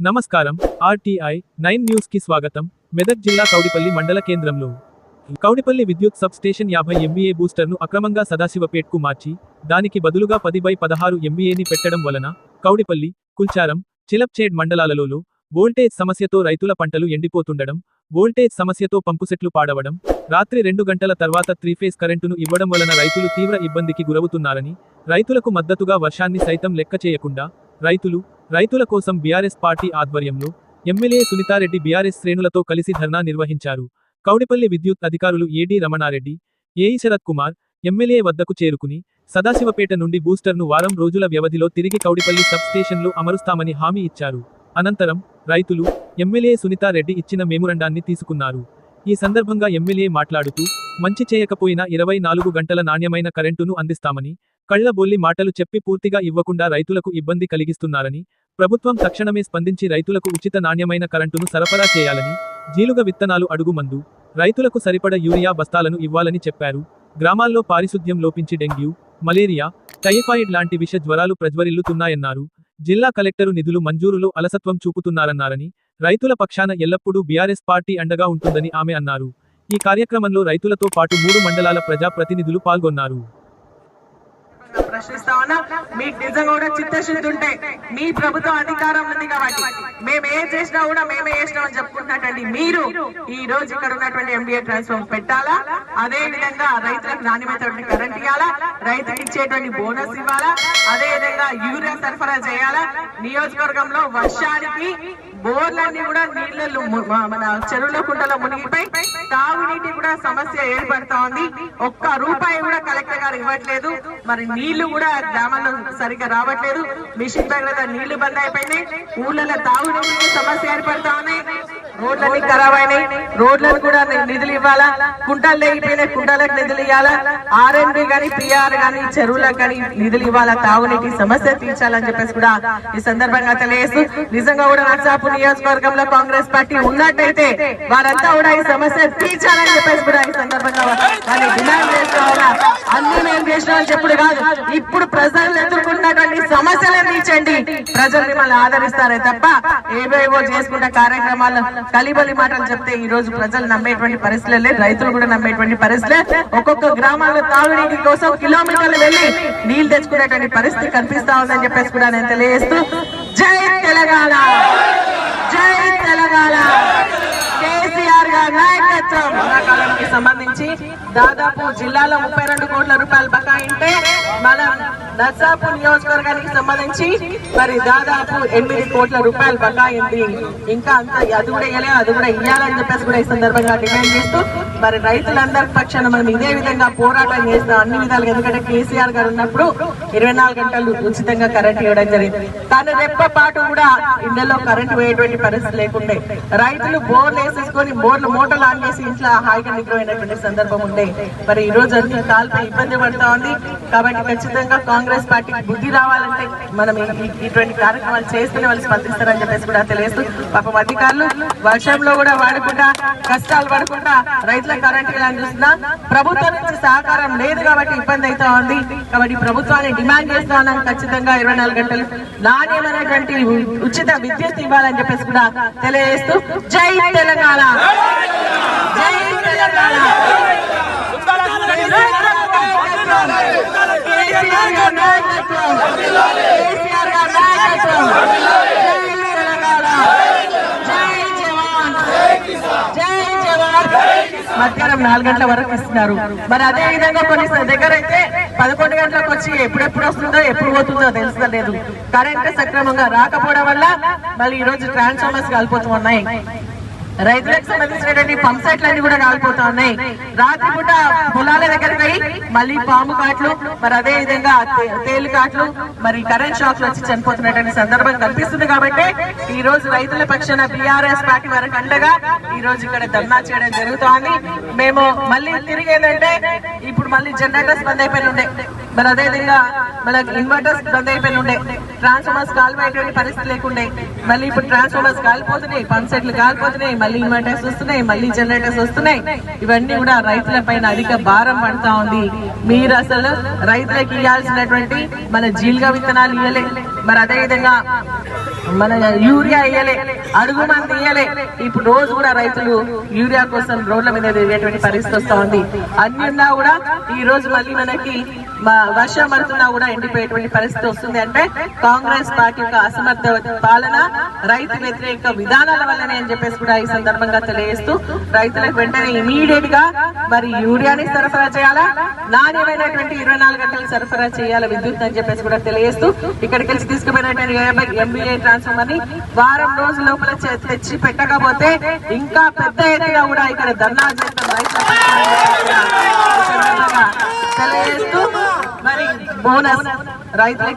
నమస్కారం. RTI nine న్యూస్కి స్వాగతం. మెదక్ జిల్లా కౌడిపల్లి మండల కేంద్రంలో కౌడిపల్లి విద్యుత్ సబ్ స్టేషన్ యాభై ఎంబీఏ బూస్టర్ను అక్రమంగా సదాశివపేట్కు మార్చి దానికి బదులుగా పది బై పదహారు ఎంబీఏని పెట్టడం వలన కౌడిపల్లి కుల్చారం చిలప్చేడ్ మండలాలలో వోల్టేజ్ సమస్యతో రైతుల పంటలు ఎండిపోతుండడం వోల్టేజ్ సమస్యతో పంపుసెట్లు పాడవడం రాత్రి రెండు గంటల తర్వాత త్రీ ఫేజ్ కరెంటును ఇవ్వడం వలన రైతులు తీవ్ర ఇబ్బందికి గురవుతున్నారని రైతులకు మద్దతుగా వర్షాన్ని సైతం లెక్క చేయకుండా రైతులు రైతుల కోసం బీఆర్ఎస్ పార్టీ ఆధ్వర్యంలో ఎమ్మెల్యే సునీతారెడ్డి బీఆర్ఎస్ శ్రేణులతో కలిసి ధర్నా నిర్వహించారు. కౌడిపల్లి విద్యుత్ అధికారులు AD Ramana Reddy AE Sharath Kumar MLA వద్దకు చేరుకుని సదాశివపేట నుండి బూస్టర్ను వారం రోజుల వ్యవధిలో తిరిగి కౌడిపల్లి సబ్ స్టేషన్లో అమరుస్తామని హామీ ఇచ్చారు. అనంతరం రైతులు ఎమ్మెల్యే సునీతారెడ్డి ఇచ్చిన మెమురండాన్ని తీసుకున్నారు. ఈ సందర్భంగా ఎమ్మెల్యే మాట్లాడుతూ మంచి చేయకపోయినా ఇరవై నాలుగు గంటల నాణ్యమైన కరెంటును అందిస్తామని కళ్ళబొల్లి మాటలు చెప్పి పూర్తిగా ఇవ్వకుండా రైతులకు ఇబ్బంది కలిగిస్తున్నారని ప్రభుత్వం తక్షణమే స్పందించి రైతులకు ఉచిత నాణ్యమైన కరెంటును సరఫరా చేయాలని జీలుగ విత్తనాలు అడుగు మందు రైతులకు సరిపడ యూరియా బస్తాలను ఇవ్వాలని చెప్పారు. గ్రామాల్లో పారిశుద్ధ్యం లోపించి డెంగ్యూ మలేరియా టైఫాయిడ్ లాంటి విష జ్వరాలు ప్రజ్వరిల్లుతున్నాయన్నారు. జిల్లా కలెక్టరు నిధులు మంజూరులో అలసత్వం చూపుతున్నారన్నారని రైతుల పక్షాన ఎల్లప్పుడూ బీఆర్ఎస్ పార్టీ అండగా ఉంటుందని ఆమె అన్నారు. ఈ కార్యక్రమంలో రైతులతో పాటు మూడు మండలాల ప్రజాప్రతినిధులు పాల్గొన్నారు. ప్రశ్నిస్తా ఉన్నా మీకు నిజంగా కూడా చిత్తశుద్ధి ఉంటే మీ ప్రభుత్వం అధికారం ఉంది కాబట్టి మేము ఏం చేసినా కూడా మేమే చేసినామని చెప్పుకుంటున్నటువంటి మీరు ఈ రోజు ఇక్కడ ఉన్నటువంటి ఎంబీఏ ట్రాన్స్ఫార్మ్ పెట్టాలా? అదే విధంగా రైతులకు నాణ్యమైనటువంటి కరెంట్ ఇవ్వాలా? రైతుకి ఇచ్చేటువంటి బోనస్ ఇవ్వాలా? అదే విధంగా యూరియా సరఫరా చేయాలా? నియోజకవర్గంలో వర్షానికి బోర్లన్నీ కూడా నీళ్ళలో మన చెరువుల కుంటలో మునిగిపోయి తాగునీటి కూడా సమస్య ఏర్పడతా ఉంది ఒక్క రూపాయి కూడా కలెక్టర్ గారు ఇవ్వట్లేదు. మరి నీళ్ళు కూడా గ్రామంలో సరిగ్గా రావట్లేదు. మిషన్ దగ్గర నీళ్ళు బంద్ అయిపోయినాయి. ఊళ్ళలో తాగునీటి సమస్య ఏర్పడతా ఉన్నాయి రోడ్లన్నీ ఖరాబ్ అయినాయి. రోడ్లకు కూడా నిధులు ఇవ్వాలా? కుంటలు లేకపోయినాయి కుంటలకు నిధులు ఇవ్వాలా ఆర్ఎన్బి గాని పిఆర్ గాని చెరువులకు గాని నిధులు ఇవ్వాలా? తాగునీటి సమస్య తీర్చాలని చెప్పేసి కూడా ఈ సందర్భంగా తెలియజేస్తూ నిజంగా కూడా నర్సాపు నియోజకవర్గంలో కాంగ్రెస్ పార్టీ ఉన్నట్టయితే వారంతా కూడా ఈ సమస్య తీర్చాలని చెప్పేసి కూడా ఈ సందర్భంగా వాళ్ళు డిమాండ్ అన్ని మేము చేసినామని చెప్పుడు కాదు. ఇప్పుడు ప్రజలు ఎదుర్కొన్నటువంటి సమస్యలను తీర్చండి. ప్రజలు మిమ్మల్ని ఆదరిస్తారే తప్ప ఏవేవో చేసుకుంటే కార్యక్రమాలు కలిబలి మాటలు చెప్తే ఈ రోజు ప్రజలు నమ్మేటువంటి పరిస్థితులు లేదు. రైతులు కూడా నమ్మేటువంటి పరిస్థితులే. ఒక్కొక్క గ్రామాల్లో తాగునీటి కోసం కిలోమీటర్లు వెళ్ళి నీళ్ళు తెచ్చుకునేటువంటి పరిస్థితి కనిపిస్తా ఉందని చెప్పేసి కూడా నేను తెలియజేస్తూ జై తెలంగాణ! జై తెలంగాణ! కేసీఆర్ గారి నాయకత్వం! సంబంధించి దాదాపు జిల్లాలో ముప్పై రెండు కోట్ల రూపాయలు బకాయింటే మన నర్సాపు నియోజకవర్గానికి సంబంధించి మరి దాదాపు ఎనిమిది కోట్ల రూపాయలు బకాయింది. ఇంకా అంత అది కూడా ఇవ్వలేదు అది కూడా ఇవ్వాలని చెప్పేసి కూడా ఈ సందర్భంగా డిమాండ్ చేస్తూ మరి రైతులందరి పక్షాన మనం ఇదే విధంగా పోరాటం చేస్తాం అన్ని విధాలుగా ఎందుకంటే కేసీఆర్ గారు ఉన్నప్పుడు ఇరవై నాలుగు గంటలు ఉచితంగా కరెంట్ ఇవ్వడం జరిగింది. తన రెప్ప పాటు కూడా ఇళ్ళలో కరెంట్ పోయేటువంటి పరిస్థితి లేకుండే. రైతులు బోర్లు వేసేసుకొని బోర్లు మూటలు ఆన్ చేసి ఇంట్లో హాయిగా నిగ్రహమైనటువంటి సందర్భం ఉండే. మరి ఈ రోజు అన్ని కాల్పై ఇబ్బంది పడతా ఉంది. కాబట్టి ఖచ్చితంగా కాంగ్రెస్ పార్టీకి బుద్ధి రావాలంటే మనం ఇటువంటి కార్యక్రమాలు చేస్తూనే వాళ్ళు స్పందిస్తారని చెప్పేసి కూడా తెలియజేస్తూ పాపం అధికారులు వర్షంలో కూడా వాడకుండా కష్టాలు పడకుండా రైతులు కరెంట్ ఇలా చూస్తున్నా ప్రభుత్వం నుంచి సహకారం లేదు కాబట్టి ఇబ్బంది అవుతా ఉంది కాబట్టి ప్రభుత్వాన్ని డిమాండ్ చేస్తా ఉన్నాం ఖచ్చితంగా ఇరవై నాలుగు గంటలు నాణ్యమైనటువంటి ఉచిత విద్యుత్ ఇవ్వాలని చెప్పేసి కూడా తెలియజేస్తూ జై తెలంగాణ జై తెలంగాణ కేసీఆర్ గారి నాయకత్వం. కేసీఆర్ గారి నాయకత్వం. జై తెలంగాణ. జై జవాన్. జై జవాన్. మధ్యాహ్నం నాలుగు గంటల వరకు ఇస్తున్నారు. మరి అదే విధంగా కొన్ని దగ్గర అయితే పదకొండు గంటలకు వచ్చి ఎప్పుడెప్పుడు వస్తుందో ఎప్పుడు పోతుందో తెలుస్తలేదు. కరెంట్ సక్రమంగా రాకపోవడం వల్ల మళ్ళీ ఈ రోజు ట్రాన్స్ఫార్మర్స్ కలిపోతూ ఉన్నాయి రైతులకు సంబంధించినటువంటి పంప్ సెట్లు అన్ని కూడా కాలిపోతా ఉన్నాయి. రాత్రిపూట పొలాల దగ్గరకి పోయి మళ్ళీ పాము కాట్లు మరి అదే విధంగా తేలు కాట్లు మరి కరెంట్ షాక్లు వచ్చి చనిపోతున్నటువంటి సందర్భం కనిపిస్తుంది కాబట్టి ఈ రోజు రైతుల పక్షాన బీఆర్ఎస్ పార్టీ వరకు అండగా ఈ రోజు ఇక్కడ ధర్నా చేయడం జరుగుతోంది. మేము మళ్ళీ తిరిగి ఏంటంటే ఇప్పుడు మళ్ళీ జనరేటర్స్ బంద్ అయిపోయి ఉండే. మరి అదే విధంగా మనకి ఇన్వర్టర్స్ బంద్ అయిపోయి ఉండే. ట్రాన్స్ఫార్మర్స్ కాలిపోయేటువంటి పరిస్థితి లేకుండే. మళ్ళీ ఇప్పుడు ట్రాన్స్ఫార్మర్స్ కాలిపోతున్నాయి పంప్ సెట్లు కాలిపోతున్నాయి మళ్ళీ ఇన్వర్టర్స్ వస్తున్నాయి మళ్ళీ జనరేటర్స్ వస్తున్నాయి. ఇవన్నీ కూడా రైతుల పైన అధిక భారం పడతా ఉంది. మీరు అసలు రైతులకు ఇవ్వాల్సినటువంటి మన జీలుగా విత్తనాలు ఇవ్వలే మరి అదే విధంగా మన యూరియా ఇయ్యలే అడుగు మంది ఇయ్యలే. ఇప్పుడు రోజు కూడా రైతులు యూరియా కోసం రోడ్ల మీద తిరిగేటువంటి పరిస్థితి వస్తా ఉంది. అన్ని ఉన్నా కూడా ఈ రోజు మళ్ళీ మనకి మా వర్షం పడుతున్నా కూడా ఎండిపోయేటువంటి పరిస్థితి వస్తుంది అంటే కాంగ్రెస్ పార్టీ యొక్క అసమర్థ పాలన రైతు వ్యతిరేక విధానాల వల్లనే అని చెప్పేసి కూడా ఈ సందర్భంగా తెలియజేస్తూ రైతులకు వెంటనే ఇమీడియట్గా మరి యూరియాని సరఫరా చేయాలా? నాణ్యమైనటువంటి ఇరవై నాలుగు గంటలు సరఫరా చేయాలి విద్యుత్ అని చెప్పేసి కూడా తెలియజేస్తూ ఇక్కడికి వెళ్ళి తీసుకుపోయినటువంటి ఎంబీఏ ట్రాన్స్ఫార్మర్ని వారం రోజుల లోపల తెచ్చి పెట్టకపోతే ఇంకా పెద్ద ఎత్తున కూడా ఇక్కడ ధర్నా చేస్తాం తెలియజేస్తూ మరి బోనస్ రైతులకి